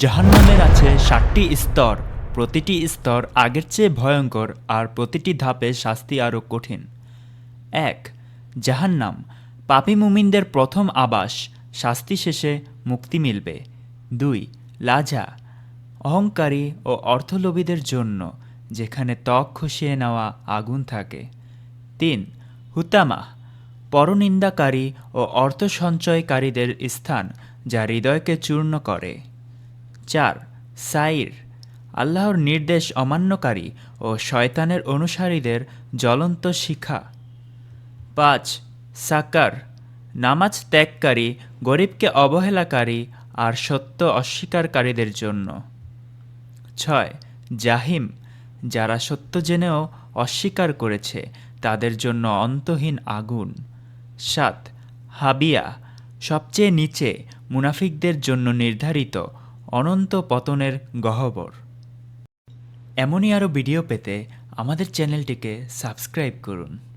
জাহান্নামের আছে ষাটটি স্তর, প্রতিটি স্তর আগের চেয়ে ভয়ঙ্কর আর প্রতিটি ধাপে শাস্তি আরও কঠিন। এক, জাহান্নাম, পাপী মুমিনদের প্রথম আবাস, শাস্তি শেষে মুক্তি মিলবে। দুই, লাজা, অহংকারী ও অর্থলোভীদের জন্য, যেখানে ত্বক খসিয়ে নেওয়া আগুন থাকে। তিন, হুতামা, পরনিন্দাকারী ও অর্থ সঞ্চয়কারীদের স্থান, যা হৃদয়কে চূর্ণ করে। চার সাইর, আল্লাহর নির্দেশ অমান্যকারী ও শয়তানের অনুসারীদের জ্বলন্ত শিখা। পাঁচ, সাকার, নামাজ ত্যাগকারী, গরিবকে অবহেলাকারী আর সত্য অস্বীকারীদের জন্য। ছয়, জাহিম, যারা সত্য জেনেও অস্বীকার করেছে, তাদের জন্য অন্তহীন আগুন। সাত, হাবিয়া, সবচেয়ে নিচে, মুনাফিকদের জন্য নির্ধারিত অনন্ত পতনের গহ্বর। এমনই আরও ভিডিও পেতে আমাদের চ্যানেলটিকে সাবস্ক্রাইব করুন।